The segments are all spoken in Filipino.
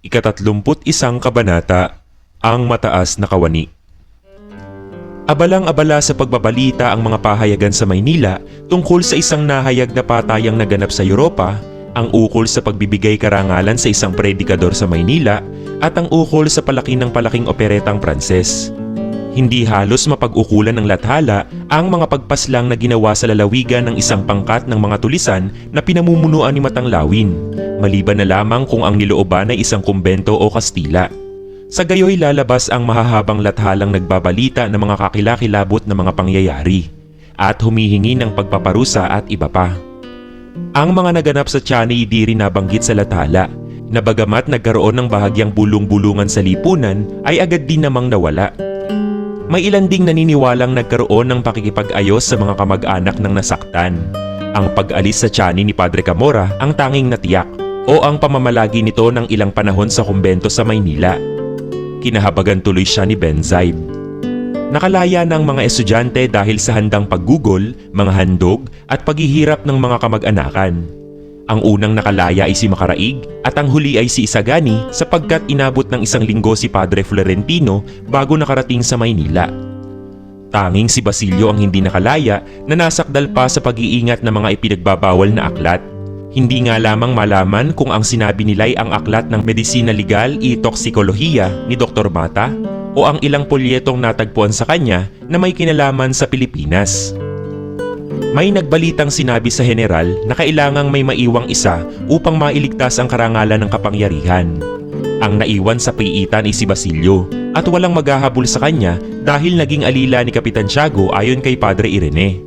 Ikatatlumput isang kabanata, ang mataas na kawani. Abalang-abala sa pagbabalita ang mga pahayagan sa Maynila tungkol sa isang nahayag na patayang naganap sa Europa, ang ukol sa pagbibigay karangalan sa isang predikador sa Maynila at ang ukol sa palaki ng palaking operetang Pranses. Hindi halos mapag-ukulan ng lathala ang mga pagpaslang na ginawa sa lalawigan ng isang pangkat ng mga tulisan na pinamumunuan ni Matang Lawin, maliban na lamang kung ang nilooban ay isang kumbento o kastila. Sa gayoy lalabas ang mahahabang lathalang nagbabalita ng mga kakilakilabot na mga pangyayari at humihingi ng pagpaparusa at iba pa. Ang mga naganap sa Tiyanay di rin nabanggit sa lathala na bagamat nagkaroon ng bahagyang bulong-bulungan sa lipunan ay agad din namang nawala. May ilan ding naniniwalang nagkaroon ng pakikipag-ayos sa mga kamag-anak ng nasaktan. Ang pag-alis sa Tiyanay ni Padre Camora ang tanging natiyak o ang pamamalagi nito ng ilang panahon sa kumbento sa Maynila kinahabagan tuloy siya ni Benzaib. Nakalaya ng mga estudyante dahil sa handang paggugol, mga handog at paghihirap ng mga kamag-anakan. Ang unang nakalaya ay si Makaraig at ang huli ay si Isagani sapagkat inabot ng isang linggo si Padre Florentino bago nakarating sa Maynila. Tanging si Basilio ang hindi nakalaya na nasakdal pa sa pag-iingat ng mga ipinagbabawal na aklat. Hindi nga lamang malaman kung ang sinabi nila'y ang aklat ng Medisina Legal e Toksikolohiya ni Dr. Mata o ang ilang polyetong natagpuan sa kanya na may kinalaman sa Pilipinas. May nagbalitang sinabi sa general na kailangang may maiwang isa upang mailigtas ang karangalan ng kapangyarihan. Ang naiwan sa piitan ay si Basilio at walang maghahabol sa kanya dahil naging alila ni Kapitan Tiago ayon kay Padre Irene.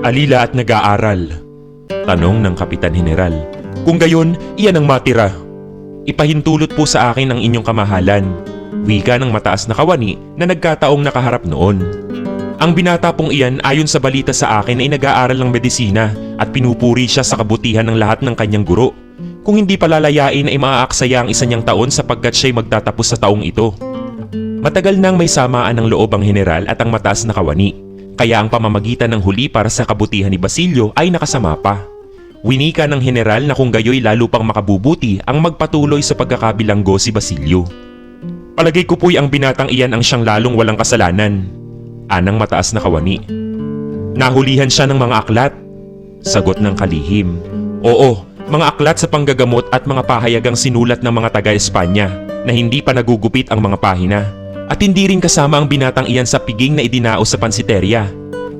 Alila at nag-aaral, Tanong ng Kapitan General. Kung gayon, iyan ang matira. Ipahintulot po sa akin ang inyong kamahalan. Wika ng mataas na kawani na nagkataong nakaharap noon. Ang binata pong iyan ayon sa balita sa akin ay nag-aaral ng medisina at pinupuri siya sa kabutihan ng lahat ng kanyang guro. Kung hindi palalayain ay maaaksaya ang isa niyang taon sapagkat siya'y magtatapos sa taong ito. Matagal nang may samaan ng loob ang general at ang mataas na kawani. Kaya ang pamamagitan ng huli para sa kabutihan ni Basilio ay nakasama pa. Winika ng general na kung gayoy lalo pang makabubuti ang magpatuloy sa pagkakabilanggo si Basilio. Palagay ko po'y ang binatang iyan ang siyang lalong walang kasalanan. Anang mataas na kawani. Nahulihan siya ng mga aklat. Sagot ng kalihim. Oo, mga aklat sa panggagamot at mga pahayagang sinulat ng mga taga-Espanya na hindi pa nagugupit ang mga pahina. At hindi rin kasama ang binatang iyan sa piging na idinaos sa pansiterya.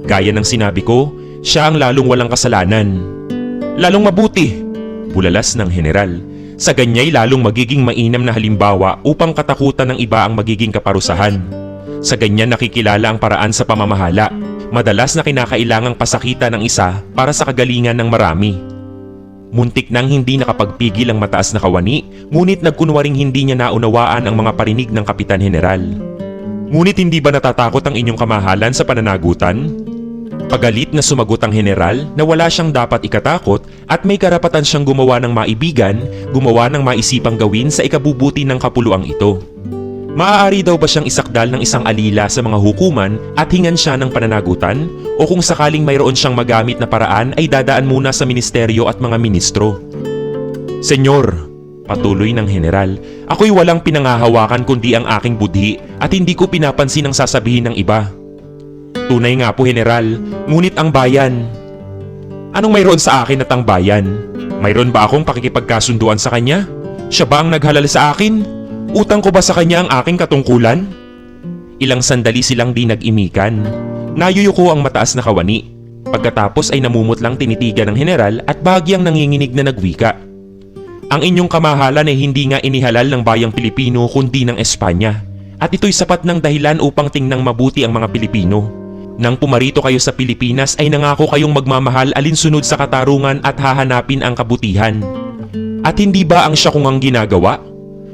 Gaya ng sinabi ko, siya ang lalong walang kasalanan. Lalong mabuti, bulalas ng general. Sa ganyay lalong magiging mainam na halimbawa upang katakutan ng iba ang magiging kaparusahan. Sa ganyan nakikilala ang paraan sa pamamahala. Madalas na kinakailangang pasakita ng isa para sa kagalingan ng marami. Muntik nang hindi nakapagpigil ang mataas na kawani, ngunit nagkunwaring hindi niya naunawaan ang mga parinig ng Kapitan General. Ngunit hindi ba natatakot ang inyong kamahalan sa pananagutan? Pagalit na sumagot ang general na wala siyang dapat ikatakot at may karapatan siyang gumawa ng maibigan, gumawa ng maisipang gawin sa ikabubuti ng kapuluang ito. Maaari daw ba siyang isakdal ng isang alila sa mga hukuman at hingan siya ng pananagutan? O kung sakaling mayroon siyang magamit na paraan ay dadaan muna sa ministeryo at mga ministro? Senyor, patuloy ng general, ako'y walang pinangahawakan kundi ang aking budhi at hindi ko pinapansin ang sasabihin ng iba. Tunay nga po general, ngunit ang bayan. Anong mayroon sa akin at ang bayan? Mayroon ba akong pakikipagkasunduan sa kanya? Siya ba ang naghalal sa akin? Utang ko ba sa kanya ang aking katungkulan? Ilang sandali silang di nag-imikan. Nayuyuko ang mataas na kawani. Pagkatapos ay namumutlang tinitigan ng general at bahagyang nanginginig na nagwika. Ang inyong kamahalan ay hindi nga inihalal ng bayang Pilipino kundi ng Espanya. At ito'y sapat ng dahilan upang tingnang mabuti ang mga Pilipino. Nang pumarito kayo sa Pilipinas ay nangako kayong magmamahal alinsunod sa katarungan at hahanapin ang kabutihan. At hindi ba ang siya kung ang ginagawa?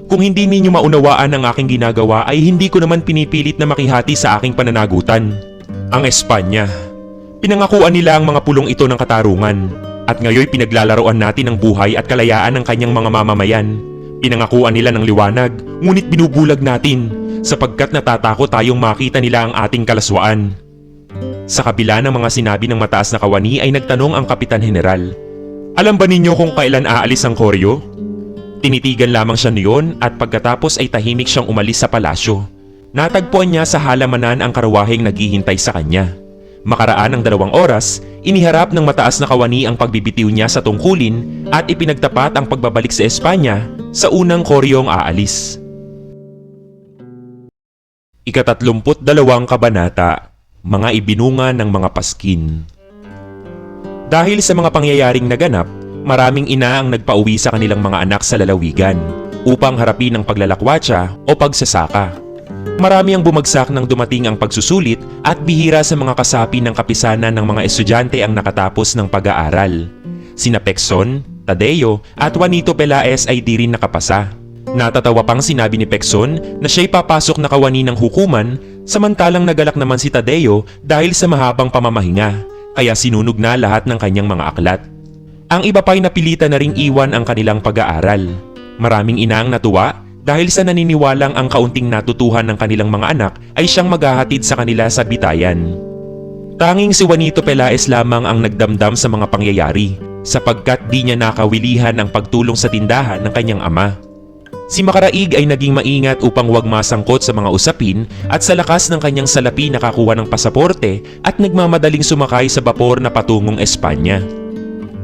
Kung hindi ninyo maunawaan ang aking ginagawa ay hindi ko naman pinipilit na makihati sa aking pananagutan. Ang Espanya. Pinangakuan nila ang mga pulong ito ng katarungan at ngayoy pinaglalaroan natin ang buhay at kalayaan ng kanyang mga mamamayan. Pinangakuan nila ng liwanag ngunit binubulag natin sapagkat natatakot tayong makita nila ang ating kalaswaan. Sa kabila ng mga sinabi ng mataas na kawani ay nagtanong ang Kapitan General. Alam ba ninyo kung kailan aalis ang koryo? Tinitigan lamang siya niyon at pagkatapos ay tahimik siyang umalis sa palasyo. Natagpuan niya sa halamanan ang karawaheng naghihintay sa kanya. Makaraan ng dalawang oras, iniharap ng mataas na kawani ang pagbibitiw niya sa tungkulin at ipinagtapat ang pagbabalik sa Espanya sa unang koryong aalis. Ikatatlumput dalawang kabanata, mga ibinunga ng mga paskin. Dahil sa mga pangyayaring naganap, maraming ina ang nagpauwi sa kanilang mga anak sa lalawigan upang harapin ang paglalakwatsa o pagsasaka. Marami ang bumagsak nang dumating ang pagsusulit at bihira sa mga kasapi ng kapisanan ng mga estudyante ang nakatapos ng pag-aaral. Sina Pekson, Tadeo at Juanito Pelaez ay di rin nakapasa. Natatawa pang sinabi ni Pekson na siya'y papasok na kawani ng hukuman samantalang nagalak naman si Tadeo dahil sa mahabang pamamahinga kaya sinunog na lahat ng kanyang mga aklat. Ang iba pa'y napilitan na ring iwan ang kanilang pag-aaral. Maraming ina ang natuwa dahil sa naniniwalang ang kaunting natutuhan ng kanilang mga anak ay siyang maghahatid sa kanila sa bitayan. Tanging si Juanito Pelaez lamang ang nagdamdam sa mga pangyayari sapagkat di niya nakawilihan ang pagtulong sa tindahan ng kanyang ama. Si Makaraig ay naging maingat upang huwag masangkot sa mga usapin at sa lakas ng kanyang salapi nakakuha ng pasaporte at nagmamadaling sumakay sa bapor na patungong Espanya.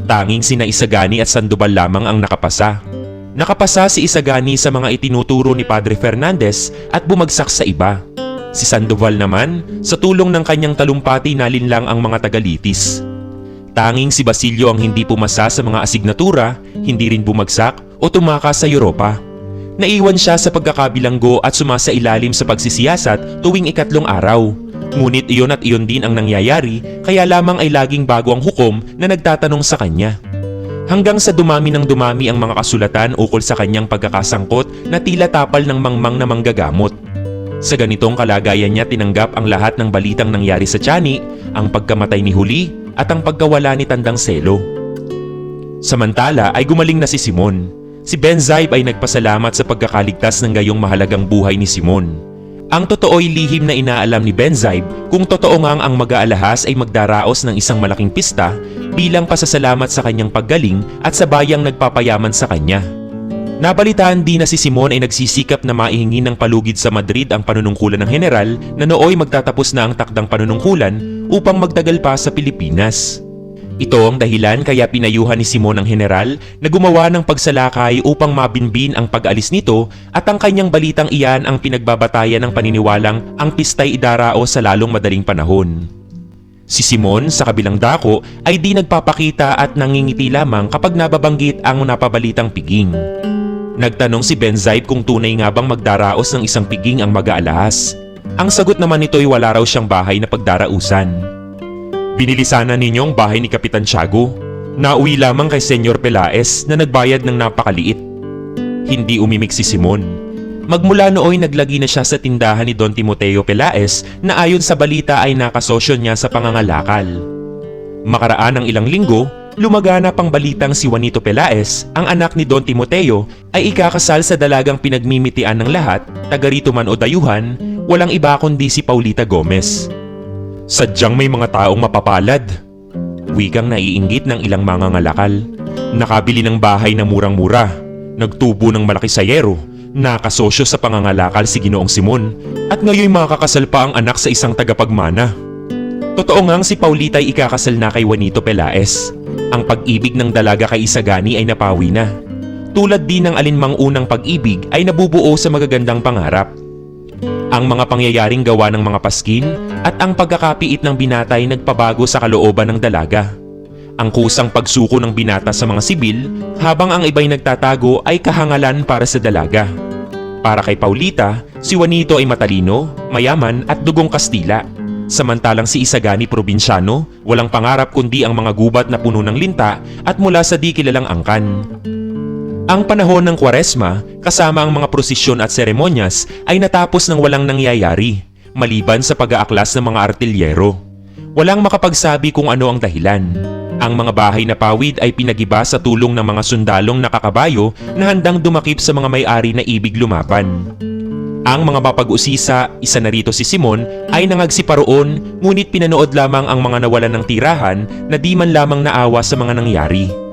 Tanging sina Isagani at Sandoval lamang ang nakapasa. Nakapasa si Isagani sa mga itinuturo ni Padre Fernandez at bumagsak sa iba. Si Sandoval naman, sa tulong ng kanyang talumpati nalinlang ang mga tagalitis. Tanging si Basilio ang hindi pumasa sa mga asignatura, hindi rin bumagsak o tumakas sa Europa. Naiwan siya sa pagkakabilanggo at sumasailalim sa pagsisiyasat tuwing ikatlong araw. Ngunit iyon at iyon din ang nangyayari kaya lamang ay laging bago ang hukom na nagtatanong sa kanya. Hanggang sa dumami ng dumami ang mga kasulatan ukol sa kanyang pagkakasangkot na tila tapal ng mangmang na manggagamot. Sa ganitong kalagayan niya tinanggap ang lahat ng balitang nangyari sa Chani, ang pagkamatay ni Huli at ang pagkawala ni Tandang Selo. Samantala ay gumaling na si Simon. Si Ben Zaib ay nagpasalamat sa pagkakaligtas ng gayong mahalagang buhay ni Simon. Ang totoo'y lihim na inaalam ni Ben Zaib kung totoo ngang ang mag-aalahas ay magdaraos ng isang malaking pista bilang pasasalamat sa kanyang paggaling at sa bayang nagpapayaman sa kanya. Nabalitaan din na si Simon ay nagsisikap na maihingi ng palugid sa Madrid ang panunungkulan ng general na nooy magtatapos na ang takdang panunungkulan upang magtagal pa sa Pilipinas. Ito ang dahilan kaya pinayuhan ni Simon ang general na gumawa ng pagsalakay upang mabinbin ang pag-alis nito at ang kanyang balitang iyan ang pinagbabatayan ng paniniwalang ang pistay idarao sa lalong madaling panahon. Si Simon sa kabilang dako ay di nagpapakita at nangingiti lamang kapag nababanggit ang napabalitang piging. Nagtanong si Ben Zaid kung tunay nga bang magdaraos ng isang piging ang mag-aalahas. Ang sagot naman nito ay wala raw siyang bahay na pagdarausan. Binili sana ninyo ang bahay ni Kapitan Tiago. Nauwi lamang kay Senyor Pelaez na nagbayad ng napakaliit. Hindi umimik si Simon. Magmula nooy naglagi na siya sa tindahan ni Don Timoteo Pelaez na ayon sa balita ay nakasosyo niya sa pangangalakal. Makaraan ng ilang linggo, lumaganap ang balitang si Juanito Pelaez, ang anak ni Don Timoteo, ay ikakasal sa dalagang pinagmimitian ng lahat, taga rito man o dayuhan, walang iba kundi si Paulita Gomez. Sadyang may mga taong mapapalad. Wikang naiinggit ng ilang mga ngalakal. Nakabili ng bahay na murang-mura. Nagtubo ng malaki sayero. Nakasosyo sa pangangalakal si Ginoong Simon. At ngayon makakasal pa ang anak sa isang tagapagmana. Totoo ngang si Paulita ay ikakasal na kay Juanito Pelaez. Ang pag-ibig ng dalaga kay Isagani ay napawi na. Tulad din ng alinmang unang pag-ibig ay nabubuo sa magagandang pangarap. Ang mga pangyayaring gawa ng mga paskin at ang pagkakapiit ng binata ay nagpabago sa kalooban ng dalaga. Ang kusang pagsuko ng binata sa mga sibil habang ang iba'y nagtatago ay kahangalan para sa dalaga. Para kay Paulita, si Juanito ay matalino, mayaman at dugong Kastila. Samantalang si Isagani probinsyano, walang pangarap kundi ang mga gubat na puno ng linta at mula sa di kilalang angkan. Ang panahon ng kwaresma, kasama ang mga prosesyon at seremonyas ay natapos ng walang nangyayari, maliban sa pag-aaklas ng mga artilyero. Walang makapagsabi kung ano ang dahilan. Ang mga bahay na pawid ay pinagiba sa tulong ng mga sundalong nakakabayo na handang dumakip sa mga may-ari na ibig lumaban. Ang mga mapag-usisa, isa na rito si Simon, ay nangagsiparoon ngunit pinanood lamang ang mga nawalan ng tirahan na di man lamang naawa sa mga nangyari.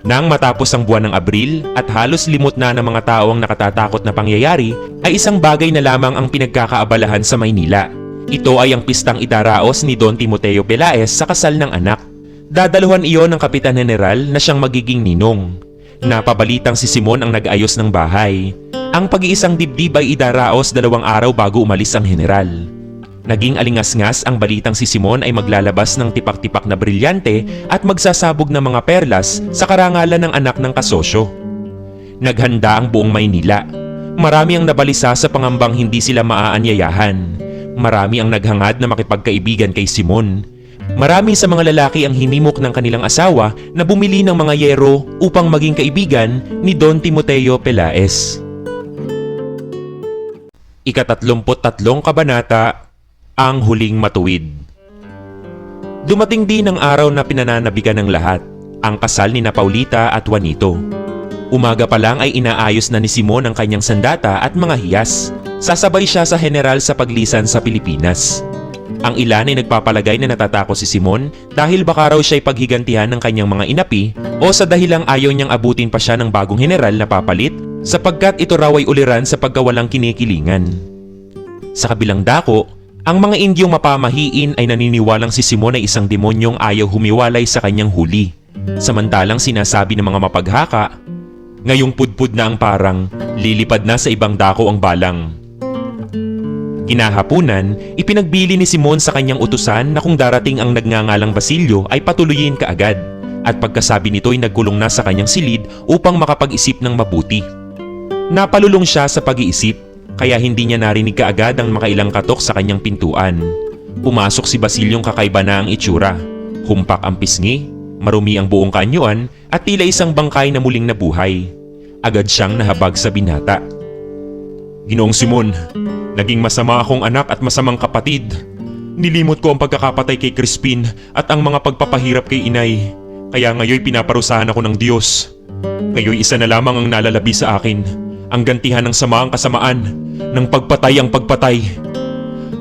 Nang matapos ang buwan ng Abril at halos limot na ng mga tao ang nakatatakot na pangyayari, ay isang bagay na lamang ang pinagkakaabalahan sa Maynila. Ito ay ang pistang idaraos ni Don Timoteo Pelaez sa kasal ng anak. Dadaluhan iyon ng Kapitan General na siyang magiging ninong. Napabalitang si Simon ang nag-ayos ng bahay. Ang pag-iisang dibdib ay idaraos dalawang araw bago umalis ang general. Naging alingas-ngas ang balitang si Simon ay maglalabas ng tipak-tipak na brilyante at magsasabog ng mga perlas sa karangalan ng anak ng kasosyo. Naghanda ang buong Maynila. Marami ang nabalisa sa pangambang hindi sila maaanyayahan. Marami ang naghangad na makipagkaibigan kay Simon. Marami sa mga lalaki ang hinimok ng kanilang asawa na bumili ng mga yero upang maging kaibigan ni Don Timoteo Pelaez. Ikatatlumput tatlong kabanata, Ang Huling Matuwid. Dumating din ang araw na pinananabigan ng lahat, ang kasal ni na Paulita at Juanito. Umaga pa lang ay inaayos na ni Simon ang kanyang sandata at mga hiyas. Sasabay siya sa general sa paglisan sa Pilipinas. Ang ilan ay nagpapalagay na natatakot si Simon dahil baka raw siya'y paghigantihan ng kanyang mga inapi o sa dahilang ayaw niyang abutin pa siya ng bagong general na papalit sapagkat ito raw ay uliran sa pagkawalang kinikilingan. Sa kabilang dako, ang mga Indyong mapamahiin ay naniniwalang si Simon ay isang demonyong ayaw humiwalay sa kanyang huli. Samantalang sinasabi ng mga mapaghaka, ngayong pudpud na ang parang, lilipad na sa ibang dako ang balang. Kinahapunan, ipinagbili ni Simon sa kanyang utusan na kung darating ang nagngangalang Basilio ay patuloyin kaagad at pagkasabi nito ay nagkulong na sa kanyang silid upang makapag-isip ng mabuti. Napalulong siya sa pag-iisip kaya hindi niya narinig kaagad ang makailang katok sa kanyang pintuan. Pumasok si Basilyong kakaiba na ang itsura. Humpak ang pisngi, marumi ang buong kaanyuan at tila isang bangkay na muling nabuhay. Agad siyang nahabag sa binata. Ginoong Simon, naging masama akong anak at masamang kapatid. Nilimot ko ang pagkakapatay kay Crispin at ang mga pagpapahirap kay inay. Kaya ngayoy pinaparusahan ako ng Diyos. Ngayoy isa na lamang ang nalalabi sa akin. Ang gantihan ng sama ang kasamaan, ng pagpatay ang pagpatay.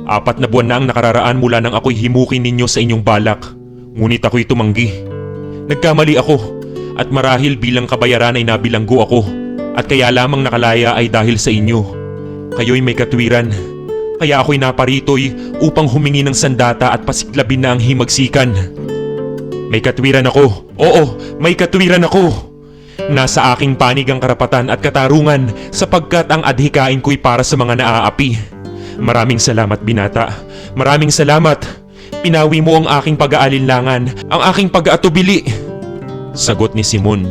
Apat na buwan na ang nakararaan mula nang ako'y himukin ninyo sa inyong balak. Ngunit ako'y tumanggi. Nagkamali ako at marahil bilang kabayaran ay nabilanggo ako at kaya lamang nakalaya ay dahil sa inyo. Kayo'y may katwiran. Kaya ako'y naparito'y upang humingi ng sandata at pasiklabin na ang himagsikan. May katwiran ako. Oo, may katwiran ako. Nasa aking panig ang karapatan at katarungan sapagkat ang adhikain ko'y para sa mga naaapi. Maraming salamat binata. Maraming salamat. Pinawi mo ang aking pag-aalinlangan, ang aking pag-aatubili. Sagot ni Simon.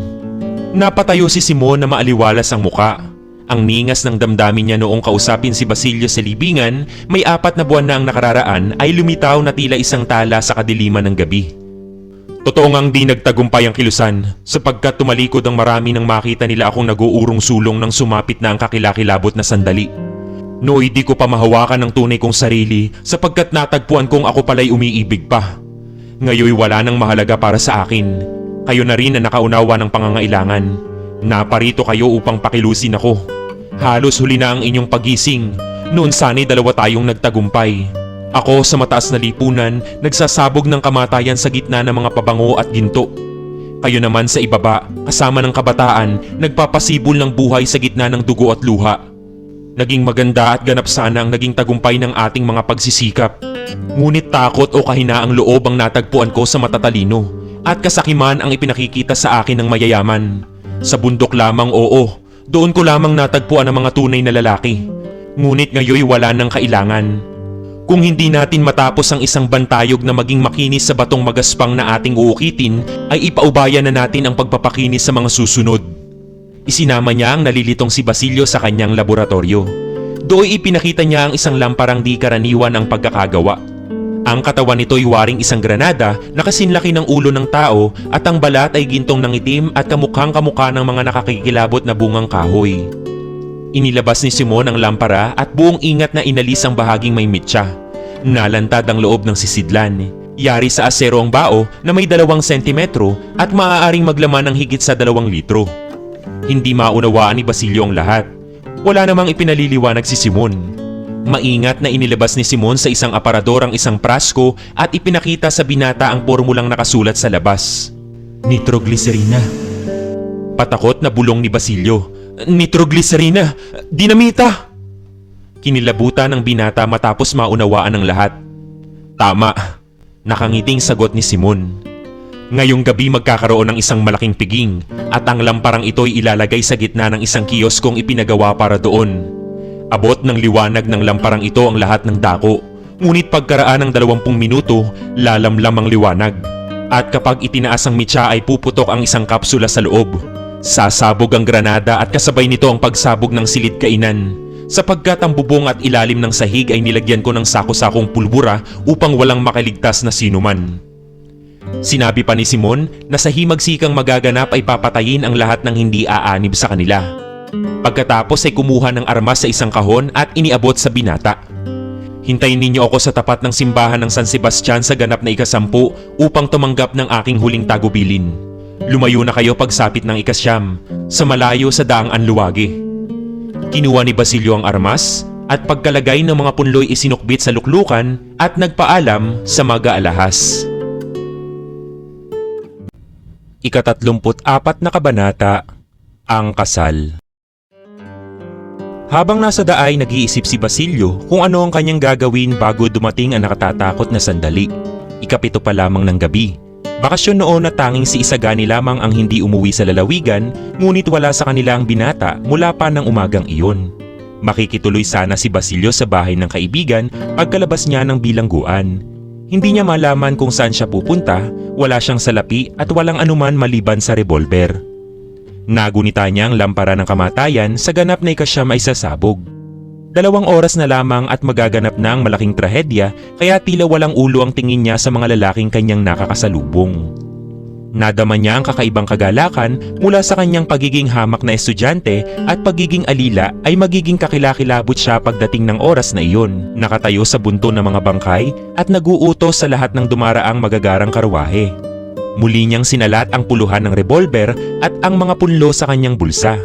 Napatayo si Simon na maaliwalas ang muka. Ang ningas ng damdamin niya noong kausapin si Basilio sa libingan, may apat na buwan na ang nakararaan ay lumitaw na tila isang tala sa kadiliman ng gabi. Totoo ngang di nagtagumpay ang kilusan sapagkat tumalikod ang marami nang makita nila akong nag-uurong sulong nang sumapit na ang kakilakilabot na sandali. Nooy di ko pa mahawakan ng tunay kong sarili sapagkat natagpuan kong ako pala'y umiibig pa. Ngayoy wala nang mahalaga para sa akin. Kayo na rin na nakaunawa ng pangangailangan. Naparito kayo upang pakilusin ako. Halos huli na ang inyong pagising. Noon sana'y dalawa tayong nagtagumpay. Ako sa mataas na lipunan, nagsasabog ng kamatayan sa gitna ng mga pabango at ginto. Kayo naman sa ibaba, kasama ng kabataan, nagpapasibol ng buhay sa gitna ng dugo at luha. Naging maganda at ganap sana ang naging tagumpay ng ating mga pagsisikap. Ngunit takot o kahinaang loob ang natagpuan ko sa matatalino at kasakiman ang ipinakikita sa akin ng mayayaman. Sa bundok lamang oo, doon ko lamang natagpuan ang mga tunay na lalaki. Ngunit ngayoy wala nang kailangan. Kung hindi natin matapos ang isang bantayog na maging makinis sa batong magaspang na ating uukitin, ay ipaubayan na natin ang pagpapakinis sa mga susunod. Isinama niya ang nalilitong si Basilio sa kanyang laboratorio. Doy ipinakita niya ang isang lamparang di karaniwan ang pagkakagawa. Ang katawan nito'y waring isang granada na kasinlaki ng ulo ng tao at ang balat ay gintong ng itim at kamukhang kamukha ng mga nakakikilabot na bungang kahoy. Inilabas ni Simon ang lampara at buong ingat na inalis ang bahaging may mitya. Nalantad ang loob ng sisidlan. Yari sa asero ang bao na may dalawang sentimetro at maaaring maglaman ng higit sa dalawang litro. Hindi maunawaan ni Basilio ang lahat. Wala namang ipinaliliwanag si Simon. Maingat na inilabas ni Simon sa isang aparador ang isang prasko at ipinakita sa binata ang pormulang nakasulat sa labas. Nitroglycerina. Patakot na bulong ni Basilio. Nitroglycerina! Dinamita! Kinilabutan ng binata matapos maunawaan ng lahat. Tama. Nakangiting sagot ni Simon. Ngayong gabi magkakaroon ng isang malaking piging at ang lamparang ito'y ilalagay sa gitna ng isang kiyoskong ipinagawa para doon. Abot ng liwanag ng lamparang ito ang lahat ng dako. Ngunit pagkaraan ng 20 minuto, lalamlam ang liwanag. At kapag itinaas ang mitya ay puputok ang isang kapsula sa loob. Sasabog ang granada at kasabay nito ang pagsabog ng silid kainan. Sapagkat ang bubong at ilalim ng sahig ay nilagyan ko ng sako-sakong pulbura upang walang makaligtas na sinuman. Sinabi pa ni Simon na sa himagsikang magaganap ay papatayin ang lahat ng hindi aanib sa kanila. Pagkatapos ay kumuha ng armas sa isang kahon at iniabot sa binata. Hintayin ninyo ako sa tapat ng simbahan ng San Sebastian sa ganap na ikasampu upang tumanggap ng aking huling tagubilin. Lumayo na kayo pagsapit ng ikasyam, sa malayo sa daang anluwagi. Kinuha ni Basilio ang armas at pagkalagay ng mga punloy isinukbit sa luklukan at nagpaalam sa mag-aalahas. Ikatatlumput apat na kabanata, Ang Kasal Habang nasa daay nag-iisip si Basilio kung ano ang kanyang gagawin bago dumating ang nakatatakot na sandali. Ikapito pa lamang ng gabi. Bakasyon noon na tanging si Isagani lamang ang hindi umuwi sa lalawigan ngunit wala sa kanila ang binata mula pa ng umagang iyon. Makikituloy sana si Basilio sa bahay ng kaibigan pagkalabas niya ng bilangguan. Hindi niya malaman kung saan siya pupunta, wala siyang salapi at walang anuman maliban sa revolver. Nagunita niya ang lampara ng kamatayan sa ganap na ikasyam ay sasabog. Dalawang oras na lamang at magaganap na ang malaking trahedya kaya tila walang ulo ang tingin niya sa mga lalaking kanyang nakakasalubong. Nadama niya ang kakaibang kagalakan mula sa kanyang pagiging hamak na estudyante at pagiging alila ay magiging kakilakilabot siya pagdating ng oras na iyon. Nakatayo sa bunto ng mga bangkay at naguutos sa lahat ng dumaraang magagarang karwahe. Muli niyang sinalat ang puluhan ng revolver at ang mga punlo sa kanyang bulsa.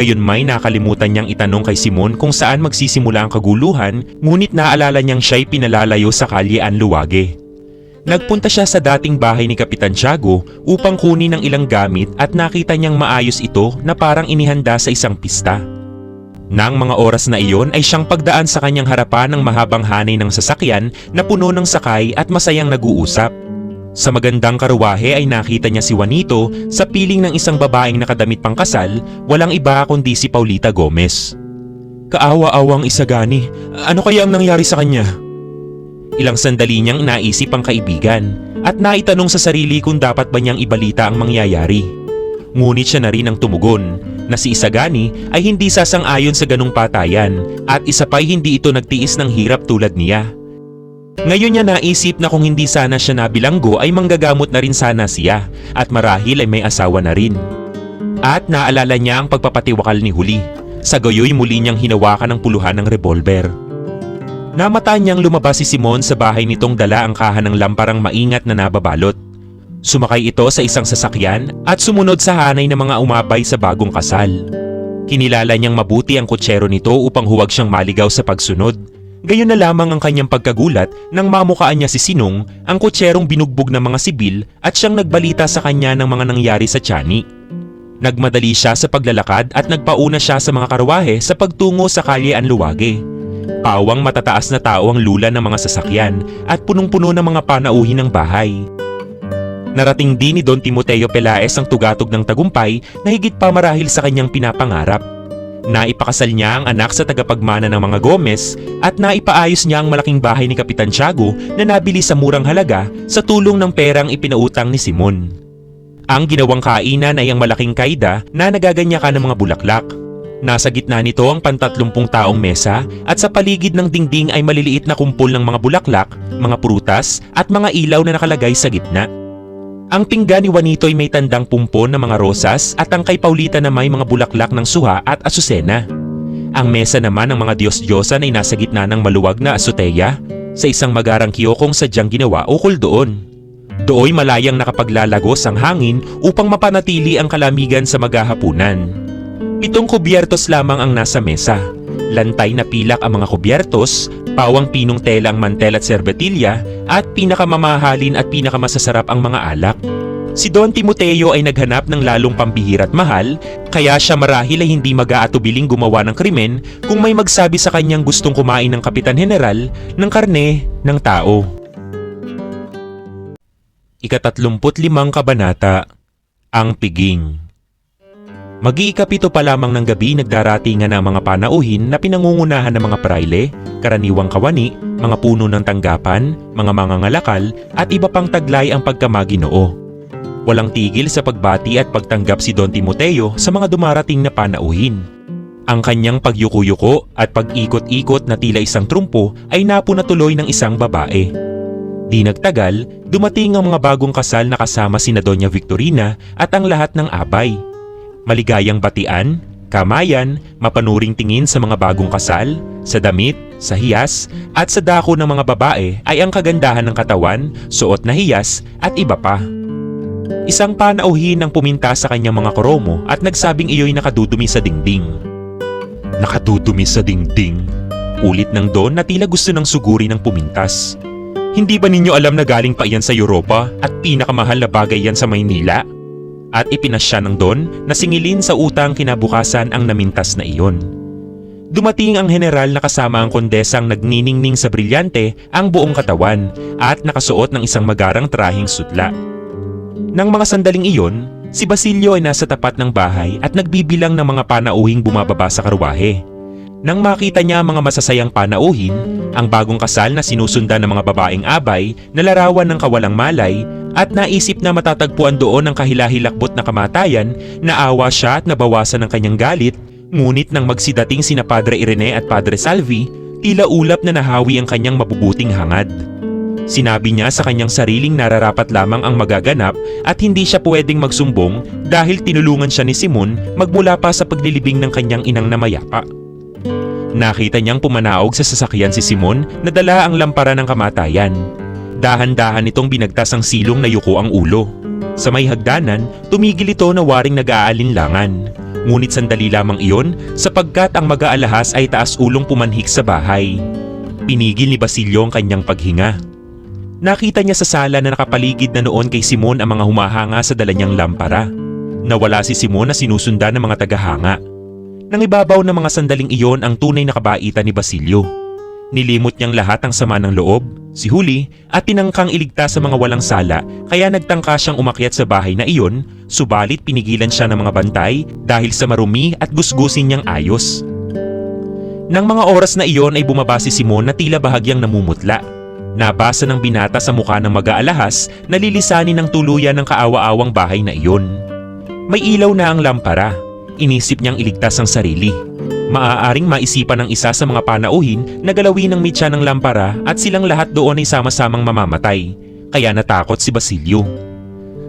Gayon may nakalimutan niyang itanong kay Simon kung saan magsisimula ang kaguluhan ngunit naalala niyang siya'y pinalalayo sa kalye Anluwage. Nagpunta siya sa dating bahay ni Kapitan Tiago upang kunin ang ilang gamit at nakita niyang maayos ito na parang inihanda sa isang pista. Nang mga oras na iyon ay siyang pagdaan sa kanyang harapan ng mahabang hanay ng sasakyan na puno ng sakay at masayang nag-uusap. Sa magandang karwahe ay nakita niya si Juanito sa piling ng isang babaeng nakadamit pang kasal, walang iba kundi si Paulita Gomez. Kaawa-awang isagani, ano kaya ang nangyari sa kanya? Ilang sandali niyang naisip ang kaibigan at naitanong sa sarili kung dapat ba niyang ibalita ang mangyayari. Ngunit siya na rin ang tumugon na si Isagani ay hindi sasang-ayon sa ganong patayan at isa pa'y hindi ito nagtiis ng hirap tulad niya. Ngayon niya naisip na kung hindi sana siya nabilanggo ay manggagamot na rin sana siya at marahil ay may asawa na rin. At naalala niya ang pagpapatiwakal ni Huli. Sa gayoy muli niyang hinawakan ang puluhan ng revolver. Namata niyang lumabas si Simon sa bahay nitong dala ang kahan ng lamparang maingat na nababalot. Sumakay ito sa isang sasakyan at sumunod sa hanay ng mga umabay sa bagong kasal. Kinilala niyang mabuti ang kutsero nito upang huwag siyang maligaw sa pagsunod. Gayon na lamang ang kanyang pagkagulat nang mamukaan niya si Sinong, ang kutserong binugbog ng mga sibil at siyang nagbalita sa kanya ng mga nangyari sa Tiani. Nagmadali siya sa paglalakad at nagpauna siya sa mga karwahe sa pagtungo sa kalye Anluwage. Pawang matataas na tao ang lula ng mga sasakyan at punong-puno ng mga panauhin ng bahay. Narating din ni Don Timoteo Pelaez ang tugatog ng tagumpay na higit pa marahil sa kanyang pinapangarap. Naipakasal niya ang anak sa tagapagmana ng mga Gomez at naipaayos niya ang malaking bahay ni Kapitan Tiago na nabili sa murang halaga sa tulong ng perang ipinautang ni Simon. Ang ginawang kainan ay ang malaking kaida na nagaganyakan ng mga bulaklak. Nasa gitna nito ang pantatlumpung taong mesa at sa paligid ng dingding ay maliliit na kumpol ng mga bulaklak, mga prutas at mga ilaw na nakalagay sa gitna. Ang pinggan ni Juanito ay may tandang pumpon ng mga rosas at ang kay Paulita na may mga bulaklak ng suha at asusena. Ang mesa naman ng mga Diyos-Diyosan ay nasa gitna ng maluwag na asoteya sa isang magarang kiyokong sadyang ginawa ukol doon. Dooy malayang nakapaglalagos ang hangin upang mapanatili ang kalamigan sa maghahapunan. Pitong kubyertos lamang ang nasa mesa. Lantay na pilak ang mga kubyertos, pawang pinong tela ang mantel at serbetilya, at pinakamamahalin at pinakamasasarap ang mga alak. Si Don Timoteo ay naghanap ng lalong pambihira at mahal, kaya siya marahil ay hindi mag-aatubiling gumawa ng krimen kung may magsabi sa kanyang gustong kumain ng Kapitan General ng karne ng tao. Ikatatlumput limang kabanata, Ang Piging Mag-iikapito pa lamang ng gabi nagdaratingan ang mga panauhin na pinangungunahan ng mga praile, karaniwang kawani, mga puno ng tanggapan, mga mangangalakal at iba pang taglay ang pagkamaginoo. Walang tigil sa pagbati at pagtanggap si Don Timoteo sa mga dumarating na panauhin. Ang kanyang pagyuko-yuko at pag-ikot-ikot na tila isang trumpo ay napuna tuloy ng isang babae. Di nagtagal, dumating ang mga bagong kasal na kasama sina Doña Victorina at ang lahat ng abay. Maligayang batian, kamayan, mapanuring tingin sa mga bagong kasal, sa damit, sa hiyas, at sa dako ng mga babae ay ang kagandahan ng katawan, suot na hiyas, at iba pa. Isang panauhin ang puminta sa kanyang mga koromo at nagsabing iyo'y nakadudumi sa dingding. Nakadudumi sa dingding? Ulit ng Don na tila gusto ng suguri ng pumintas. Hindi ba ninyo alam na galing pa iyan sa Europa at pinakamahal na bagay yan sa Maynila? At ipinasya ng Don na singilin sa utang kinabukasan ang namintas na iyon. Dumating ang general na kasama ang kondesang nagniningning sa brilyante ang buong katawan at nakasuot ng isang magarang trahing sutla. Nang mga sandaling iyon, si Basilio ay nasa tapat ng bahay at nagbibilang ng mga panauhing bumababa sa karwahe. Nang makita niya mga masasayang panauhin, ang bagong kasal na sinusundan ng mga babaeng abay na larawan ng kawalang malay at naisip na matatagpuan doon ang kahilahilakbot na kamatayan, naawa siya at nabawasan ng kanyang galit, ngunit nang magsidating sina Padre Irene at Padre Salvi, tila ulap na nahawi ang kanyang mabubuting hangad. Sinabi niya sa kanyang sariling nararapat lamang ang magaganap at hindi siya pwedeng magsumbong dahil tinulungan siya ni Simon magmula pa sa paglilibing ng kanyang inang namayapa. Nakita niyang pumanaog sa sasakyan si Simon na dala ang lampara ng kamatayan. Dahan-dahan itong binagtas ang silong na yuko ang ulo. Sa may hagdanan, tumigil ito na waring nag-aalinlangan. Ngunit sandali lamang iyon sapagkat ang mag-aalahas ay taas ulong pumanhik sa bahay. Pinigil ni Basilio ang kanyang paghinga. Nakita niya sa sala na nakapaligid na noon kay Simon ang mga humahanga sa dala niyang lampara. Nawala si Simon na sinusundan ng mga tagahanga. Nang ibabaw ng mga sandaling iyon ang tunay na kabaitan ni Basilio. Nilimot niyang lahat ang sama ng loob, si Huli, at tinangkang iligtas sa mga walang sala kaya nagtangka siyang umakyat sa bahay na iyon, subalit pinigilan siya ng mga bantay dahil sa marumi at gusgusin niyang ayos. Nang mga oras na iyon ay bumaba si Simon na tila bahagyang namumutla. Nabasa ng binata sa mukha ng mag-aalahas na lilisanin ng tuluyan ng kaawa-awang bahay na iyon. May ilaw na ang lampara. Inisip niyang iligtas ang sarili. Maaaring maisipan ng isa sa mga panauhin na galawin ng mitya ng lampara at silang lahat doon ay sama-samang mamamatay. Kaya natakot si Basilio.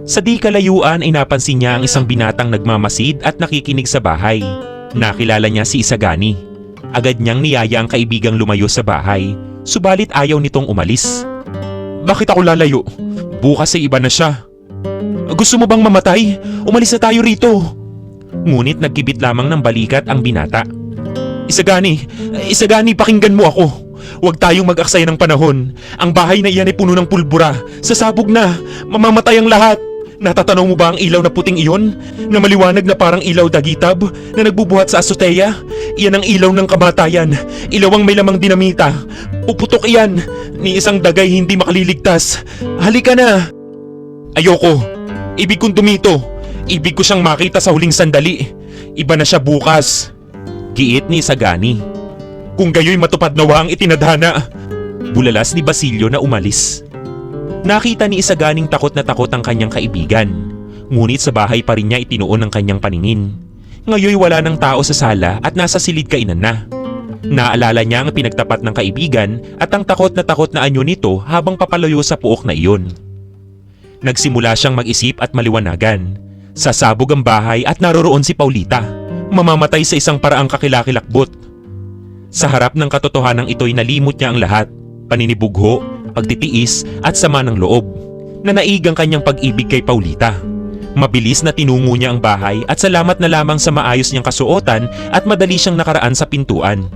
Sa di kalayuan ay napansin niya ang isang binatang nagmamasid at nakikinig sa bahay. Nakilala niya si Isagani. Agad niyang niyaya ang kaibigang lumayo sa bahay, subalit ayaw nitong umalis. Bakit ako lalayo? Bukas ay iba na siya. Gusto mo bang mamatay? Umalis na tayo rito. Ngunit nagkibit lamang ng balikat ang binata. Isagani, Isagani pakinggan mo ako. Huwag tayong mag-aksaya ng panahon. Ang bahay na iyan ay puno ng pulbura. Sasabog na. Mamamatay ang lahat. Natatanaw mo ba ang ilaw na puting iyon? Na maliwanag na parang ilaw dagitab na nagbubuhat sa asoteya? Iyan ang ilaw ng kamatayan. Ilaw ang may lamang dinamita. Puputok iyan. Ni isang dagay hindi makaliligtas. Halika na. Ayoko. Ibig kong dumito. Ibig ko siyang makita sa huling sandali. Iba na siya bukas. Giit ni Sagani. Kung gayoy matupad nawa ang itinadhana. Bulalas ni Basilio na umalis. Nakita ni Isaganing takot na takot ang kanyang kaibigan. Ngunit sa bahay pa rin niya itinuon ang kanyang paningin. Ngayoy wala ng tao sa sala at nasa silid kainan na. Naalala niya ang pinagtapat ng kaibigan at ang takot na takot na anyo nito habang papalayo sa puok na iyon. Nagsimula siyang mag-isip at maliwanagan. Sasabog ang bahay at naroroon si Paulita. Mamamatay sa isang paraang kakilakilakbot. Sa harap ng katotohanan ito'y nalimot niya ang lahat. Paninibugho, pagtitiis at sama ng loob. Nanaig ang kanyang pag-ibig kay Paulita. Mabilis na tinungo niya ang bahay at salamat na lamang sa maayos niyang kasuotan at madali siyang nakaraan sa pintuan.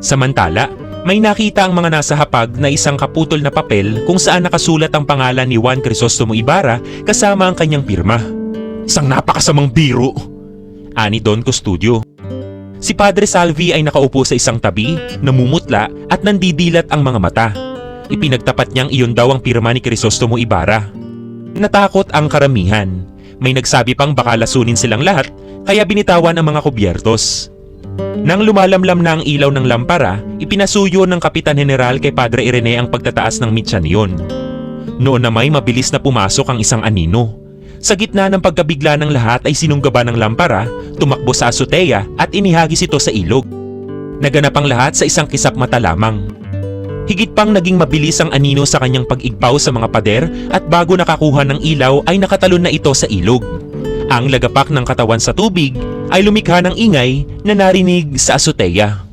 Samantala, May nakita ang mga nasa hapag na isang kaputol na papel kung saan nakasulat ang pangalan ni Juan Crisostomo Ibarra kasama ang kanyang pirma. Isang napakasamang biro! Ani Don Custodio. Si Padre Salvi ay nakaupo sa isang tabi, namumutla at nandidilat ang mga mata. Ipinagtapat niyang iyon daw ang pirma ni Crisostomo Ibarra. Natakot ang karamihan. May nagsabi pang baka lasunin silang lahat, kaya binitawan ang mga kubyertos. Nang lumalamlam na ang ilaw ng lampara, ipinasuyo ng Kapitan General kay Padre Irene ang pagtataas ng mitsa niyon. Noon na may mabilis na pumasok ang isang anino. Sa gitna ng pagkabigla ng lahat ay sinunggaba ng lampara, tumakbo sa azotea at inihagis ito sa ilog. Naganap ang lahat sa isang kisap mata lamang. Higit pang naging mabilis ang anino sa kanyang pag-igpaw sa mga pader at bago nakakuha ng ilaw ay nakatalon na ito sa ilog. Ang lagapak ng katawan sa tubig ay lumikha ng ingay na narinig sa azotea.